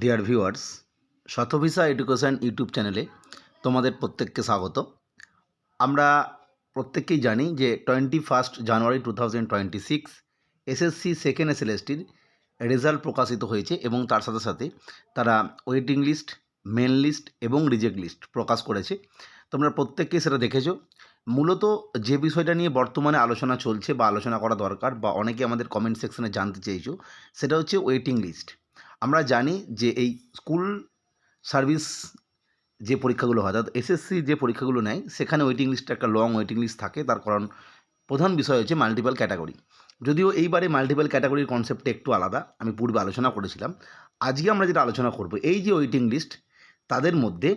Dear viewers Shatabhisa education YouTube চ্যানেলে তোমাদের প্রত্যেককে স্বাগত। আমরা প্রত্যেককেই জানি যে twenty first January two thousand twenty six SSC second এসএলএসটির result প্রকাশিত হয়েছে এবং তার সাথে সাথে তারা ওয়েটিং লিস্ট মেন লিস্ট এবং রিজেক্ট লিস্ট প্রকাশ করেছে। তোমরা প্রত্যেককেই সেটা দেখেছ। মূলত যে বিষয়টা নিয়ে বর্তমানে আলোচনা চলছে বা আলোচনা করা দরকার বা অনেকে আমাদের কমেন্ট সেকশনে জানতে চেয়েছো, সেটা হচ্ছে ওয়েটিং লিস্ট আমরা জানি যে এই স্কুল সার্ভিস যে পরীক্ষাগুলো হয়, অর্থাৎ এসএসসি যে পরীক্ষাগুলো নেয়, সেখানে ওয়েটিং লিস্টটা একটা লং ওয়েটিং লিস্ট থাকে। তার কারণ প্রধান বিষয় হচ্ছে মাল্টিপল ক্যাটাগরি যদিও এইবারে মাল্টিপল ক্যাটাগরির কনসেপ্টটা একটু আলাদা, আমি পূর্বে আলোচনা করেছিলাম। আজকে আমরা যেটা আলোচনা করব, এই যে ওয়েটিং লিস্ট তাদের মধ্যে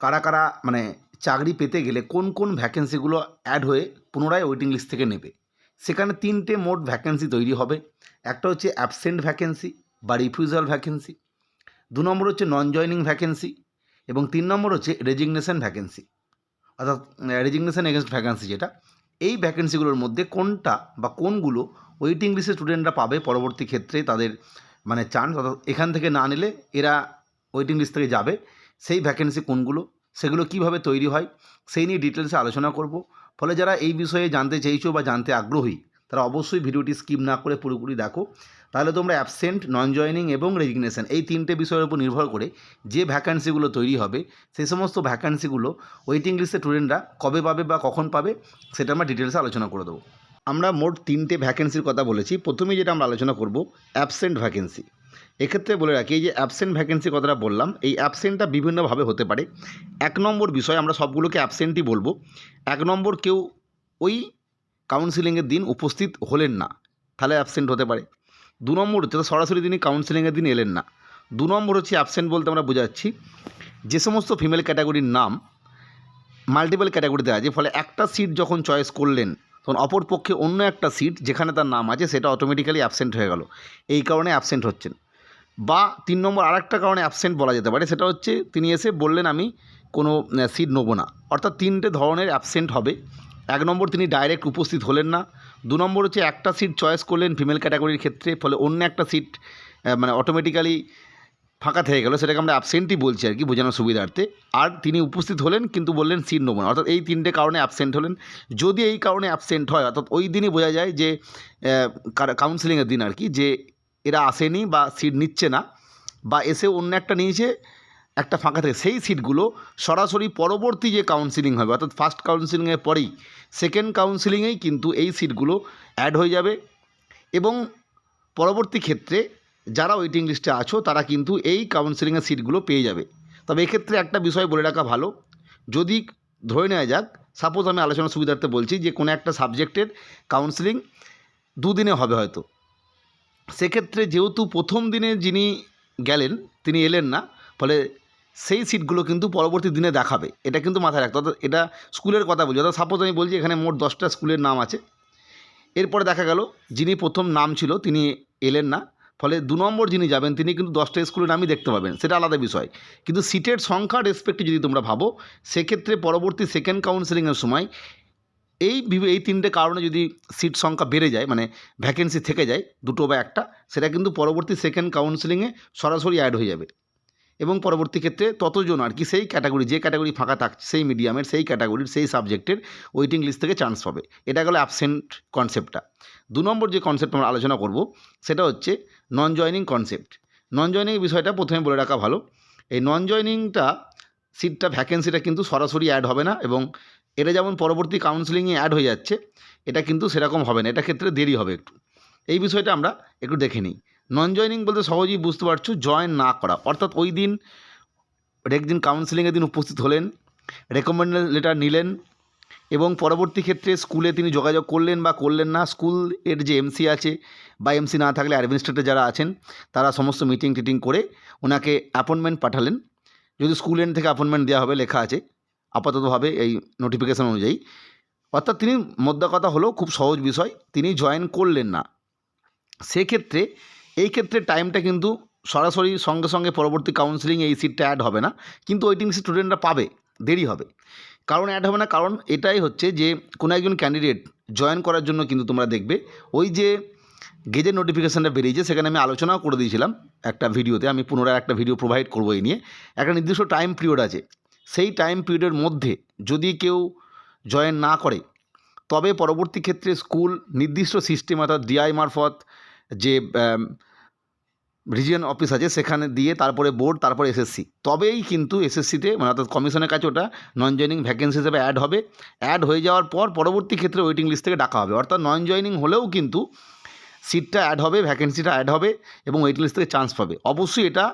কারা কারা মানে চাকরি পেতে গেলে কোন কোন ভ্যাকেন্সিগুলো অ্যাড হয়ে পুনরায় ওয়েটিং লিস্ট থেকে নেবে? সেখানে তিনটে মোট ভ্যাকেন্সি তৈরি হবে। একটা হচ্ছে অ্যাবসেন্ট ভ্যাকেন্সি বা রিফিউজাল ভ্যাকেন্সি দু নম্বর হচ্ছে নন জয়নিং ভ্যাকেন্সি এবং তিন নম্বর হচ্ছে রেজিগনেশন ভ্যাকেন্সি অর্থাৎ রেজিগনেশন এগেনস্ট ভ্যাকেন্সি যেটা, এই ভ্যাকেন্সিগুলোর মধ্যে কোনটা বা কোনগুলো ওয়েটিং লিস্টে স্টুডেন্টরা পাবে পরবর্তী ক্ষেত্রে তাদের মানে চান্স অর্থাৎ এখান থেকে না নিলে এরা ওয়েটিং লিস্ট থেকে যাবে, সেই ভ্যাকেন্সি কোনগুলো, সেগুলো কীভাবে তৈরি হয়, সেই নিয়ে ডিটেলসে আলোচনা করব। ফলে যারা এই বিষয়ে জানতে চাইছো বা জানতে আগ্রহী, তারা অবশ্যই ভিডিওটি স্কিপ না করে পুরোপুরি দেখো। তাহলে তোমরা অ্যাবসেন্ট নন জয়নিং এবং রেজিগনেশন এই তিনটে বিষয়ের উপর নির্ভর করে যে ভ্যাকান্সিগুলো তৈরি হবে সেই সমস্ত ভ্যাকান্সিগুলো ওয়েটিং লিস্টে স্টুডেন্টরা কবে পাবে বা কখন পাবে, সেটা আমরা ডিটেলসে আলোচনা করে দেবো। আমরা মোট তিনটে ভ্যাকেন্সির কথা বলেছি। প্রথমেই যেটা আমরা আলোচনা করব অ্যাবসেন্ট ভ্যাকেন্সি এক্ষেত্রে বলে রাখি, এই যে অ্যাবসেন্ট ভ্যাকেন্সি কথাটা বললাম, এই অ্যাবসেন্টটা বিভিন্নভাবে হতে পারে। এক নম্বর বিষয়, আমরা সবগুলোকে অ্যাবসেন্টই বলব। এক নম্বর কেউ ওই কাউন্সিলিংয়ের দিন উপস্থিত হলেন না, তাহলে অ্যাবসেন্ট হতে পারে। দু নম্বর হচ্ছে সরাসরি তিনি কাউন্সিলিংয়ের দিন এলেন না। দু নম্বর হচ্ছে অ্যাবসেন্ট বলতে আমরা বোঝাচ্ছি, যে সমস্ত ফিমেল ক্যাটাগরির নাম মাল্টিপল ক্যাটাগরিতে আছে, ফলে একটা সিট যখন চয়েস করলেন, তখন অপর পক্ষে অন্য একটা সিট যেখানে তার নাম আছে, সেটা অটোমেটিক্যালি অ্যাবসেন্ট হয়ে গেল। এই কারণে অ্যাবসেন্ট হচ্ছেন। বা তিন নম্বর আরেকটা কারণে অ্যাবসেন্ট বলা যেতে পারে, সেটা হচ্ছে, তিনি এসে বললেন, আমি কোনো সিট নেব না। অর্থাৎ তিনটে ধরনের অ্যাবসেন্ট হবে। এক নম্বর তিনি ডাইরেক্ট উপস্থিত হলেন না। দু নম্বর হচ্ছে একটা সিট চয়েস করলেন ফিমেল ক্যাটাগরির ক্ষেত্রে, ফলে অন্য একটা সিট মানে অটোমেটিক্যালি ফাঁকা থেকে গেল। সেটাকে আমরা অ্যাবসেন্টই বলছি আর কি, বোঝানোর সুবিধার্থে। আর তিনি উপস্থিত হলেন কিন্তু বললেন সিট নেব না অর্থাৎ এই তিনটে কারণে অ্যাবসেন্ট হলেন। যদি এই কারণে অ্যাবসেন্ট হয়, অর্থাৎ ওই দিনই বোঝা যায় যে কাউন্সিলিংয়ের দিন আর কি, যে এরা আসেনি বা সিট নিচ্ছে না, বা এসে অন্য একটা নিয়েছে একটা ফাঁকা থেকে। সেই সিটগুলো সরাসরি পরবর্তী যে কাউন্সিলিং হবে, অর্থাৎ ফার্স্ট কাউন্সিলিংয়ের পরেই সেকেন্ড কাউন্সিলিংয়েই কিন্তু এই সিটগুলো অ্যাড হয়ে যাবে। এবং পরবর্তী ক্ষেত্রে যারা ওয়েটিং লিস্টে আছো, তারা কিন্তু এই কাউন্সিলিংয়ের সিটগুলো পেয়ে যাবে। তবে এক্ষেত্রে একটা বিষয় বলে রাখা ভালো। যদি ধরে নেওয়া যাক সাপোজ আমি আলোচনার সুবিধার্থে বলছি যে, কোনো একটা সাবজেক্টের কাউন্সিলিং দুদিনে হবে হয়তো। সেক্ষেত্রে যেহেতু প্রথম দিনে যিনি গেলেন, তিনি এলেন না, ফলে সেই সিটগুলো কিন্তু পরবর্তী দিনে দেখাবে। এটা কিন্তু মাথায় রাখতে অর্থাৎ এটা স্কুলের কথা বলছি। অর্থাৎ সাপোজ আমি বলছি, এখানে মোট দশটা স্কুলের নাম আছে। এরপরে দেখা গেল, যিনি প্রথম নাম ছিল, তিনি এলেন না। ফলে দু নম্বর যিনি যাবেন, তিনি কিন্তু দশটা স্কুলের নামই দেখতে পাবেন। সেটা আলাদা বিষয়। কিন্তু সিটের সংখ্যা রেসপেক্টে যদি তোমরা ভাবো, সেক্ষেত্রে পরবর্তী সেকেন্ড কাউন্সিলিংয়ের সময় এই এই তিনটে কারণে যদি সিট সংখ্যা বেড়ে যায় মানে ভ্যাকেন্সি থেকে যায়, দুটো বা একটা, সেটা কিন্তু পরবর্তী সেকেন্ড কাউন্সিলিংয়ে সরাসরি অ্যাড হয়ে যাবে। এবং পরবর্তী ক্ষেত্রে ততজন আর কি সেই ক্যাটাগরি যে ক্যাটাগরি ফাঁকা থাকছে সেই মিডিয়ামের সেই ক্যাটাগরির সেই সাবজেক্টের ওয়েটিং লিস্ট থেকে চান্স পাবে। এটা গেলো অ্যাবসেন্ট কনসেপ্টটা দু নম্বর যে কনসেপ্ট আমরা আলোচনা করব, সেটা হচ্ছে non joining concept non joining বিষয়টা প্রথমে বলে রাখা ভালো। এই নন জয়নিংটা সিটটা ভ্যাকেন্সিটা কিন্তু সরাসরি অ্যাড হবে না এবং এটা যেমন পরবর্তী কাউন্সিলিংয়ে অ্যাড হয়ে যাচ্ছে, এটা কিন্তু সেরকম হবে না। এটা ক্ষেত্রে দেরি হবে একটু। এই বিষয়টা আমরা একটু দেখে নিই। নন জয়নিং বলতে সহজেই বুঝতে পারছ জয়েন না করা। অর্থাৎ ওই দিন একদিন কাউন্সিলিংয়ের দিন উপস্থিত হলেন রেকমেন্ড লেটার নিলেন, এবং পরবর্তী ক্ষেত্রে স্কুলে তিনি যোগাযোগ করলেন বা করলেন না স্কুলের যে এমসি আছে বা এমসি না থাকলে অ্যাডমিনিস্ট্রেটর যারা আছেন, তারা সমস্ত মিটিং টিটিং করে ওনাকে অ্যাপয়েন্টমেন্ট পাঠালেন। যদি স্কুল এন্ড থেকে অ্যাপয়েন্টমেন্ট দেওয়া হবে, লেখা আছে, আপাততভাবে এই নোটিফিকেশান অনুযায়ী। অর্থাৎ তিনি মোদ্দা কথা হলো, খুব সহজ বিষয়, তিনি জয়েন করলেন না। সেক্ষেত্রে এই ক্ষেত্রে টাইমটা কিন্তু সরাসরি সঙ্গে সঙ্গে পরবর্তী কাউন্সিলিং এই সিটটা অ্যাড হবে না। কিন্তু ওয়েটিং স্টুডেন্টরা পাবে, দেরি হবে। কারণ অ্যাড হবে না, কারণ এটাই হচ্ছে যে, কোনো একজন ক্যান্ডিডেট জয়েন করার জন্য কিন্তু তোমরা দেখবে, ওই যে গেজের নোটিফিকেশানটা বেরিয়েছে, সেখানে আমি আলোচনাও করে দিয়েছিলাম একটা ভিডিওতে, আমি পুনরায় একটা ভিডিও প্রোভাইড করব এই নিয়ে। একটা নির্দিষ্ট টাইম পিরিয়ড আছে। সেই টাইম পিরিয়ডের মধ্যে যদি কেউ জয়েন না করে, তবে পরবর্তী ক্ষেত্রে স্কুল নির্দিষ্ট সিস্টেম অর্থাৎ ডিআই মারফত যে রিজিয়ন অফিস আছে সেখানে দিয়ে তারপরে বোর্ড তারপরে এসএসসি তবেই কিন্তু এসএসসিতে মানে অর্থাৎ কমিশনের কাছে ওটা নন জয়নিং ভ্যাকেন্সি হিসেবে অ্যাড হবে। অ্যাড হয়ে যাওয়ার পর পরবর্তী ক্ষেত্রে ওয়েটিং লিস্ট থেকে ডাকা হবে। অর্থাৎ নন জয়নিং হলেও কিন্তু সিটটা অ্যাড হবে ভ্যাকেন্সিটা অ্যাড হবে এবং ওয়েটিং লিস্ট থেকে চান্স পাবে। অবশ্যই এটা,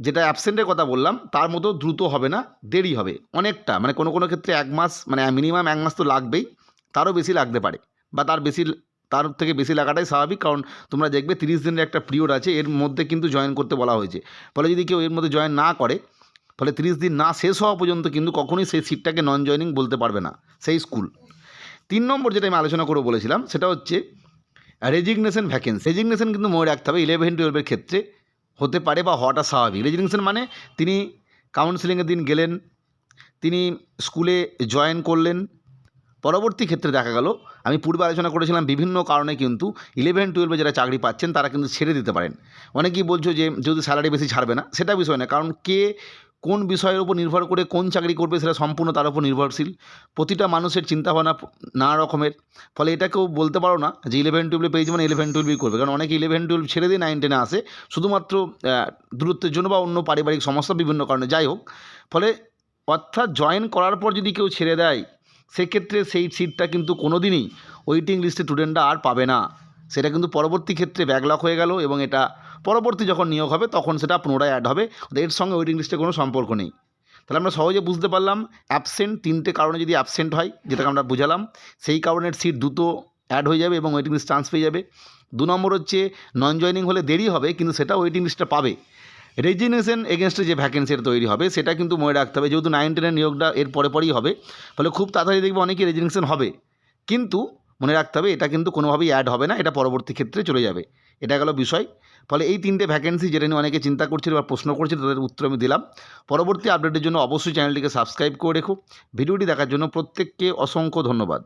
যেটা অ্যাবসেন্টের কথা বললাম, তার মতো দ্রুত হবে না, দেরি হবে। অনেকটা মানে কোনো কোনো ক্ষেত্রে এক মাস মানে মিনিমাম এক মাস তো লাগবেই, তারও বেশি লাগতে পারে বা তার বেশি তার থেকে বেশি লাগাটাই স্বাভাবিক, কারণ তোমরা দেখবে তিরিশ দিনের একটা পিরিয়ড আছে, এর মধ্যে কিন্তু জয়েন করতে বলা হয়েছে। ফলে যদি কেউ এর মধ্যে জয়েন না করে, ফলে তিরিশ দিন না শেষ হওয়া পর্যন্ত কিন্তু কখনোই সেই সিটটাকে নন জয়নিং বলতে পারবে না, সেই স্কুল তিন নম্বর যেটা আমি আলোচনা করে বলেছিলাম, সেটা হচ্ছে রেজিগনেশন ভ্যাকেন্সি রেজিগনেশন কিন্তু মনে রাখতে হবে ইলেভেন টুয়েলভের ক্ষেত্রে হতে পারে বা হওয়াটা স্বাভাবিক। রেজিগনেশন মানে তিনি কাউন্সিলিংয়ের দিন গেলেন, তিনি স্কুলে জয়েন করলেন পরবর্তী ক্ষেত্রে দেখা গেল, আমি পূর্বে আলোচনা করেছিলাম বিভিন্ন কারণে কিন্তু ইলেভেন টুয়েলভে যারা চাকরি পাচ্ছেন তারা কিন্তু ছেড়ে দিতে পারেন। অনেকেই বলছো যে যদি স্যালারি বেশি ছাড়বে না, সেটা বিষয় না কারণ কে কোন বিষয়ের উপর নির্ভর করে কোন চাকরি করবে সেটা সম্পূর্ণ তার উপর নির্ভরশীল। প্রতিটা মানুষের চিন্তাভাবনা নানা রকমের, ফলে এটা কেউ বলতে পারো না যে ইলেভেন টুয়েলভে পেয়েছে মানে ইলেভেন টুয়েলভই করবে, কারণ অনেকে ইলেভেন টুয়েলভ ছেড়ে দিয়ে নাইন টেনে আসে, শুধুমাত্র দূরত্বের জন্য বা অন্য পারিবারিক সমস্যা বিভিন্ন কারণে। যাই হোক, ফলে অর্থাৎ জয়েন করার পর যদি কেউ ছেড়ে দেয় সেক্ষেত্রে সেই সিটটা কিন্তু কোনো দিনই ওয়েটিং লিস্টে স্টুডেন্টরা আর পাবে না। সেটা কিন্তু পরবর্তী ক্ষেত্রে ব্যাকলক হয়ে গেল এবং এটা পরবর্তী যখন নিয়োগ হবে, তখন সেটা পুনরায় অ্যাড হবে। এর সঙ্গে ওয়েটিং লিস্টে কোনো সম্পর্ক নেই। তাহলে আমরা সহজে বুঝতে পারলাম অ্যাবসেন্ট তিনটে কারণে যদি অ্যাবসেন্ট হয়, যেটাকে আমরা বুঝালাম, সেই কারণের সিট দ্রুত অ্যাড হয়ে যাবে এবং ওয়েটিং লিস্ট চান্স পেয়ে যাবে। দু নম্বর হচ্ছে নন জয়নিং হলে দেরি হবে, কিন্তু সেটা ওয়েটিং লিস্টটা পাবে। রেজিগনেশন এগেনস্টে যে ভ্যাকেন্সি তৈরি হবে, সেটা কিন্তু মনে রাখতে হবে। যেহেতু নাইন টেনের নিয়োগটা এর পরে পরেই হবে, ফলে খুব তাড়াতাড়ি দেখবে অনেকেই রেজিগনেশন হবে। কিন্তু মনে রাখতে হবে, এটা কিন্তু কোনোভাবেই অ্যাড হবে না, এটা পরবর্তী ক্ষেত্রে চলে যাবে। এটা গেল বিষয়। ফলে এই তিনটে ভ্যাকেন্সি যেটা নিয়ে অনেকে চিন্তা করছিল বা প্রশ্ন করছিল, তাদের উত্তর আমি দিলাম। পরবর্তী আপডেটের জন্য অবশ্যই চ্যানেলটিকে সাবস্ক্রাইব করে রেখো। ভিডিওটি দেখার জন্য প্রত্যেককে অসংখ্য ধন্যবাদ।